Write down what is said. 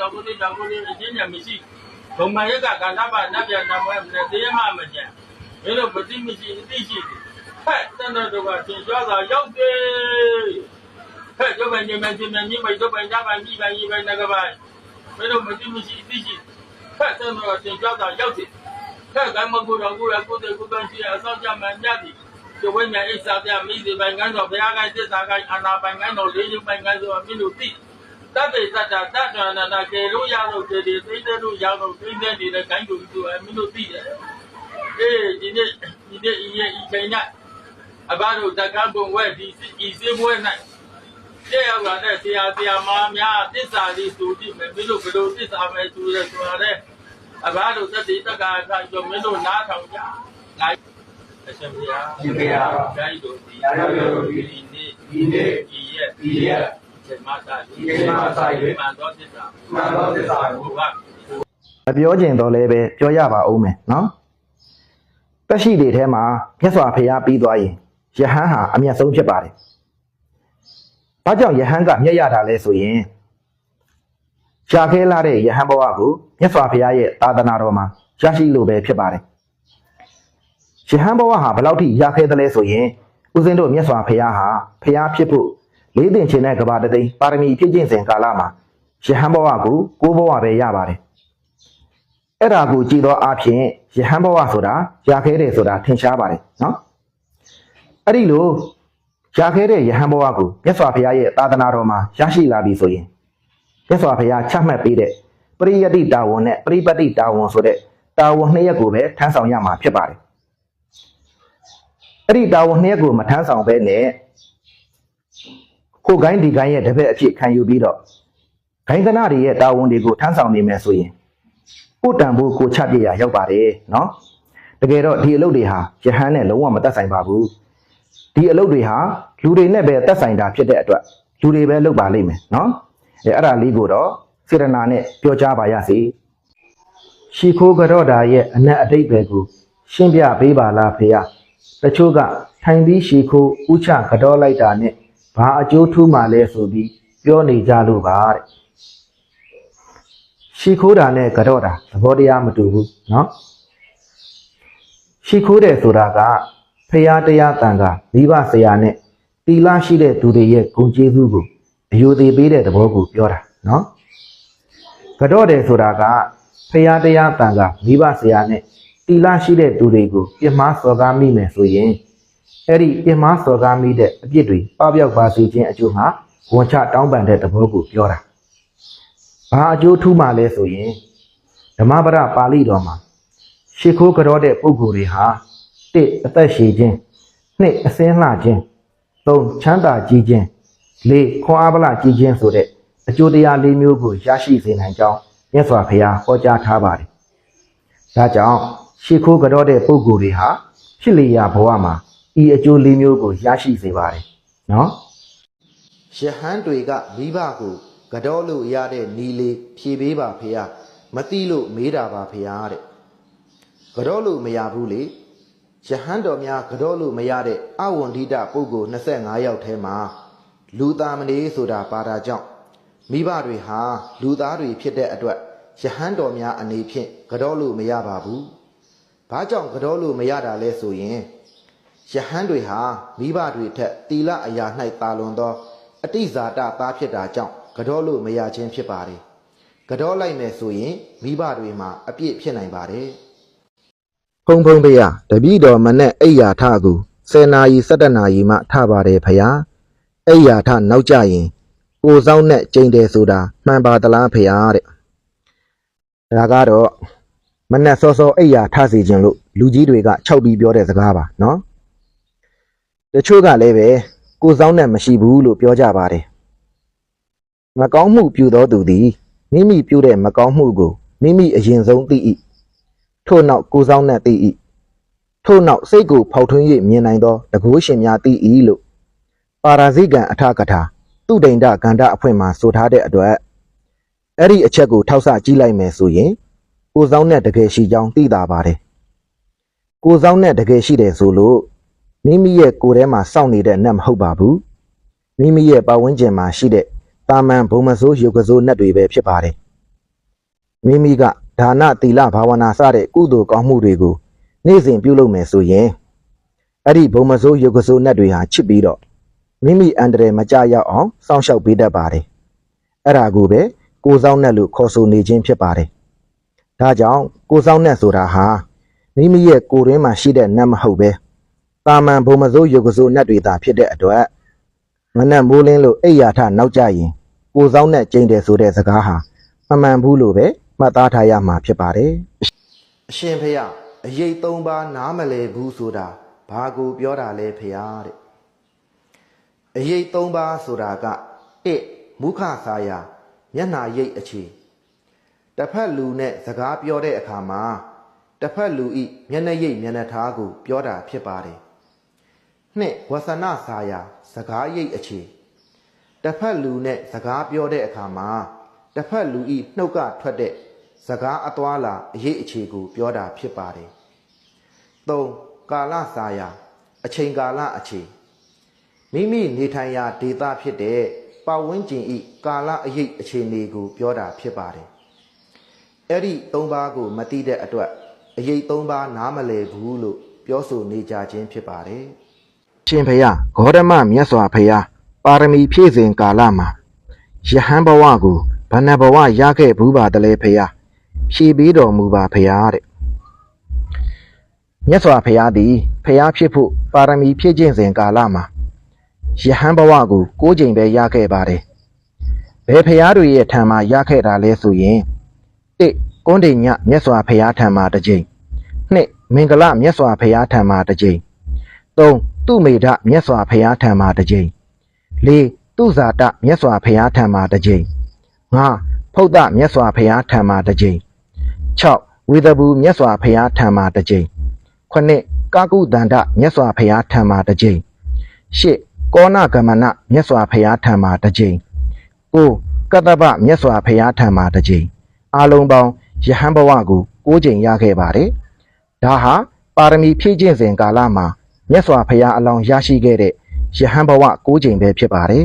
တောက်ကိုတိတောက်ကိုတိအချင်းညာမရှိဘုံမရက်ကကန္တပါနတ်ပြန်နမွဲမနဲ့တရားမှမကြံမင်းတို့မသိမရှိအသိရှိတယ်ဟဲ့တန်တော်တို့ကသင်ကြွားတာရောက်တယ်ဟဲ့ကျုပ်ပိုင်နေမယ်သင်မြန်မြင့်ပိုင်ကျုပ်ပိုင်ကြပိုင်ကြီးပိုင်ကြီးပိုင်ငကပိုင်မင်းတို့မသိမရှိအသိရှိဟဲ့တန်တော်ကသင်ကြွားတာရောက်တယ်ဟဲ့ကမကူတော်ကူရကိုတဲ့ကိုပန်းရှိအစောင့်ကြမှန်မြတ်သည်ကျုပ်ဝိညာဉ်အိစာပြမိစေပိုင်ကန်းတော်ဘုရားကသစ္စာကအာနာပိုင်ကန်းတော်လေးရုပ်ပိုင်ကန်းဆိုအမင်းတို့သိ တတ္တိတတ္တတတ္တနာနာကေလို့ရလို့ကေဒီသိတဲ့လို့ရလို့သိတဲ့နေတဲ့ခိုင်းတူသူအမင်းတို့သိတယ်အေးဒီနေ့ဒီနေ့ဤရဲ့ဤချိန်၌အဘတို့တက္ကံပုံဝဲဒီဤစေးပွဲ၌တဲ့ရောက်လာတဲ့ဆရာဆရာမများသစ္စာလေးသူကြည့်မယ်မင်းတို့ဘယ်လိုသစ္စာမဲသူရဲဆိုတာလဲအဘတို့တတိတက္ကကကြောင့်မင်းတို့နားထောင်ကြနိုင်အရှင်ဘုရားရှင်ဘုရားဓာတ်တို့ဒီဓာတ်တို့ဒီဒီနေ့ဒီနေ့ဒီရဲ့ဒီရ က်ဒီမှာသာဒီချိန်မှစ၍မှန်သောသစ္စာမှန်သောသစ္စာကိုဘုရားမပြောကျင်တော့လည်းပဲပြောရပါဦးမယ်နော်တက်ရှိတွေထဲမှာမြတ်စွာဘုရားပြီးသွားရင်ယဟန်ဟာအမျက်ဆုံးဖြစ်ပါတယ်။ဘာကြောင့်ယဟန်ကမျက်ရတာလဲဆိုရင်ရှားခဲလာတဲ့ယဟန်ဘဝကိုမြတ်စွာဘုရားရဲ့သာသနာတော်မှာရရှိလို့ပဲဖြစ်ပါတယ်။ယဟန်ဘဝဟာဘယ်လောက်ထိရခဲသလဲဆိုရင်ဦးဇင်းတို့မြတ်စွာဘုရားဟာဘုရားဖြစ်ဖို့ လေးတင်ခြင်းတဲ့ကဘာတသိန်းပါရမီဖြည့်ကျင့်စဉ်ကာလမှာယဟန်ဘဝကိုကိုးဘဝပဲရပါတယ်။အဲ့ဒါကိုကြည်သောအဖြစ်ယဟန်ဘဝဆိုတာရာခဲတယ်ဆိုတာထင်ရှားပါတယ်နော်အဲ့ဒီလိုရာခဲတဲ့ယဟန်ဘဝကိုမြတ်စွာဘုရားရဲ့သာသနာတော်မှာရရှိလာပြီဆိုရင်မြတ်စွာဘုရားချမှတ်ပေးတဲ့ပရိယတ္တိတာဝန်နဲ့ပရိပတ်တိတာဝန်ဆိုတဲ့တာဝန်နှစ်ရက်ကိုပဲထမ်းဆောင်ရမှာဖြစ်ပါတယ်အဲ့ဒီတာဝန်နှစ်ရက်ကိုမထမ်းဆောင်ဘဲနဲ့ ကိုယ်ကိုင်းဒီကိုင်းရဲ့တပည့်အဖြစ်ခံယူပြီးတော့ဂိုင်းကနာတွေရဲ့တာဝန်တွေကိုထမ်းဆောင်နေမယ်ဆိုရင်ကိုတန်ဖို့ကိုချပြရရောက်ပါတယ်နော်တကယ်တော့ဒီအလုပ်တွေဟာယဟန်နဲ့လုံးဝမသက်ဆိုင်ပါဘူးဒီအလုပ်တွေဟာလူတွေနဲ့ပဲသက်ဆိုင်တာဖြစ်တဲ့အတွက်လူတွေပဲလုပ်ပါလိမ့်မယ်နော်အဲအဲ့ဒါလေးကိုတော့စေရနာနဲ့ပြောကြားပါရစေရှီခိုးကြော့တာရဲ့အနက်အတိတ်ပဲကိုရှင်းပြပေးပါလားဖေ။တချို့ကထိုင်ပြီးရှီခိုးဥချကြော့လိုက်တာနဲ့ ဘာအကျိုးထူးမှလဲဆိုပြီးပြောနေကြလို့ပါတဲ့ ရှီခိုးတာနဲ့ကြော့တာသဘောတရားမတူဘူးเนาะရှီခိုးတယ်ဆိုတာကဖရာတရားတန်ကမိဘဆရာနဲ့တီလာရှိတဲ့သူတွေရဲ့ဂုဏ်ကျေးဇူးကိုအယုသေးပေးတဲ့သဘောကိုပြောတာเนาะကြော့တယ်ဆိုတာကဖရာတရားတန်ကမိဘဆရာနဲ့တီလာရှိတဲ့သူတွေကိုပြစ်မှားစော်ကားမိမယ်ဆိုရင် အဲ့ဒီပြစ်မှားစော်ကားမိတဲ့အပြစ်တွေပပျောက်ပါစေခြင်းအကျိုးမှာဝန်ချတောင်းပန်တဲ့သဘောကိုပြောတာဘာအကျိုးထူးမှလဲဆိုရင်ဓမ္မပဒပါဠိတော်မှာရှ िख ိုးကြောတဲ့ပုဂ္ဂိုလ်တွေဟာတစ်အသက်ရှည်ခြင်းနှစ်အစင်းလှခြင်းသုံးချမ်းသာကြီးခြင်းလေးခွန်အားပလကြီးခြင်းဆိုတဲ့အကျိုးတရားလေးမျိုးကိုရရှိစေနိုင်ကြောင်းမြတ်စွာဘုရားဟောကြားထားပါတယ်။ဒါကြောင့်ရှ िख ိုးကြောတဲ့ပုဂ္ဂိုလ်တွေဟာဖြစ်လျာဘဝမှာ ဤအကျိုးလေးမျိုးကိုရရှိစေပါတယ်။နော်ယဟန်တွေကမိဘကိုကြောလို့ရတဲ့နီလေးဖြေပေးပါဖေရမသိလို့မေးတာပါဖေရတဲ့ကြောလို့မရဘူးလေယဟန်တော်များကြောလို့မရတဲ့အဝန္ဒိတပုဂ္ဂိုလ်25ယောက်ထဲမှာလူသားမနေဆိုတာပါတာကြောင့်မိဘတွေဟာလူသားတွေဖြစ်တဲ့အတွက်ယဟန်တော်များအနေဖြင့်ကြောလို့မရပါဘူးဘာကြောင့်ကြောလို့မရတာလဲဆိုရင် ယဟန်တွေဟာမိဘတွေထက်တီလအရာ၌တာလွန်သော အတိဇာတသားဖြစ်တာကြောင့်ကြောလို့မရခြင်းဖြစ်ပါတယ်။ကြောလိုက်မယ်ဆိုရင်မိဘတွေမှာအပြည့်ဖြစ်နိုင်ပါတယ်။ဖုံဖုံဖေရတပည့်တော်မနဲ့အိယာထကူ10နာရီ17နာရီမှထပါတယ်ဖယား။အိယာထနောက်ကြရင်ကိုစောင်းနဲ့ကျိန်တယ်ဆိုတာမှန်ပါသလားဖယားတဲ့။ဒါကတော့မနဲ့စောစောအိယာထစီခြင်းလို့လူကြီးတွေက၆ပြီးပြောတဲ့စကားပါနော်။ တချို့ကလည်းပဲကိုယ်ဆောင်နဲ့မရှိဘူးလို့ပြောကြပါတယ်မကောင်းမှုပြုသောသူသည်မိမိပြုတဲ့မကောင်းမှုကိုမိမိအရင်ဆုံးသိ၏ထို့နောက်ကိုယ်ဆောင်နဲ့သိ၏ထို့နောက်စိတ်ကိုဖောက်ထွင်း၍မြင်နိုင်သောတကုရှင်များသိ၏လို့ပါရာဇိကံအထကထာသူဒိန္ဒကန္တအဖွင့်မှာဆိုထားတဲ့အတွက်အဲ့ဒီအချက်ကိုထောက်ဆကြည့်လိုက်မယ်ဆိုရင်ကိုယ်ဆောင်နဲ့တကယ်ရှိကြောင်းသိတာပါတယ်ကိုယ်ဆောင်နဲ့တကယ်ရှိတယ်ဆိုလို့ မိမိရဲ့ကိုယ်ထဲမှာစောင့်နေတဲ့နတ်မဟုတ်ပါဘူးမိမိရဲ့ပတ်ဝန်းကျင်မှာရှိတဲ့တာမန်ဘုံမစိုးရုပ်ကစိုးနတ်တွေပဲဖြစ်ပါတယ်မိမိကဒါနသီလဘာဝနာစတဲ့ကုသိုလ်ကောင်းမှုတွေကိုနေ့စဉ်ပြုလုပ်မယ်ဆိုရင်အဲ့ဒီဘုံမစိုးယုတ်ကစိုးနတ်တွေဟာချစ်ပြီးတော့မိမိအန္တရာယ်မကြရောက်အောင်စောင့်ရှောက်ပေးတတ်ပါတယ်အဲ့ဒါကိုပဲကိုယ်ဆောင်နတ်လို့ခေါ်ဆိုနေခြင်းဖြစ်ပါတယ်ဒါကြောင့်ကိုယ်ဆောင်နတ်ဆိုတာဟာမိမိရဲ့ကိုယ်ရင်းမှာရှိတဲ့နတ်မဟုတ်ပဲ တာမန်ဘုံမစိုးယုတ်ကစိုးနတ်တွေသာဖြစ်တဲ့အတွက်မနက်မိုးလင်းလို့အိယာထနောက်ကြရင်ကိုယ်ဆောင်နတ်ကျိန်တယ်ဆိုတဲ့စကားဟာမမှန်ဘူးလို့ပဲမှတ်သားထားရမှာဖြစ်ပါတယ်အရှင်ဖေယအရေးသုံးပါးနားမလဲဘူးဆိုတာဘာကိုပြောတာလဲဖေယတဲ့အရေးသုံးပါးဆိုတာက1မုခစာယာမျက်နာရိတ်အခြေတစ်ဖက်လူနဲ့စကားပြောတဲ့အခါမှာတစ်ဖက်လူဤမျက်နှာရိတ်မျက်နှာထားကိုပြောတာဖြစ်ပါတယ် နှစ်ဝဆနစာယာစကားရိတ်အခြေတစ်ဖက်လူနဲ့စကားပြောတဲ့အခါမှာတစ်ဖက်လူဤနှုတ်ကထွက်တဲ့စကားအသွာလာအရေးအခြေကိုပြောတာဖြစ်ပါတယ်သုံးကာလစာယာအချိန်ကာလအခြေမိမိနေထိုင်ရာဒေသဖြစ်တဲ့ပတ်ဝန်းကျင်ဤကာလအရေးအခြေအနေကိုပြောတာဖြစ်ပါတယ်အဲ့ဒီသုံးပါးကိုမသိတဲ့အတွက်အရေးသုံးပါးနားမလည်ဘူးလို့ပြောဆိုနေကြခြင်းဖြစ်ပါတယ် ရှင်ဖယားဂေါတမမြတ်စွာဘုရားပါရမီဖြည့်စဉ်ကာလမှာယဟန်ဘဝကိုဘဏ္ဍဘဝရခဲ့ဘူးပါတလဲဖယားဖြည့်ပြီးတော်မူပါဖယားတဲ့မြတ်စွာဘုရားသည်ဖယားဖြစ်ဖို့ပါရမီဖြည့်ခြင်းစဉ်ကာလမှာယဟန်ဘဝကို၉ချိန်ပဲရခဲ့ပါတယ်ဘယ်ဖယားတွေရဲ့ထံမှာရခဲ့တာလဲဆိုရင်၁ကွန်းတိညမြတ်စွာဘုရားထံမှာတစ်ချိန်၂မင်္ဂလမြတ်စွာဘုရားထံမှာတစ်ချိန်၃ သူမေဒမြတ်စွာဘုရားထံမှာတစ်ချိန်၄သူဇာတမြတ်စွာဘုရားထံမှာတစ်ချိန်၅ဖုဒ္ဒမြတ်စွာဘုရားထံမှာတစ်ချိန်6ဝေဒဘူးမြတ်စွာဘုရားထံမှာတစ်ချိန်9ကာကုတန္တမြတ်စွာဘုရားထံမှာတစ်ချိန်10ကောဏဂမနမြတ်စွာဘုရားထံမှာတစ်ချိန်9ကတ္တပမြတ်စွာဘုရားထံမှာတစ်ချိန်အလုံးပေါင်းယဟန်ဘဝကို9ချိန်ရခဲ့ပါတယ်ဒါဟာပါရမီဖြည့်ခြင်းစဉ်ကာလမှာ မြတ်စွာဘုရားအလောင်းရရှိခဲ့တဲ့ယဟန်ဘဝ9ချိန်ပဲဖြစ်ပါတယ်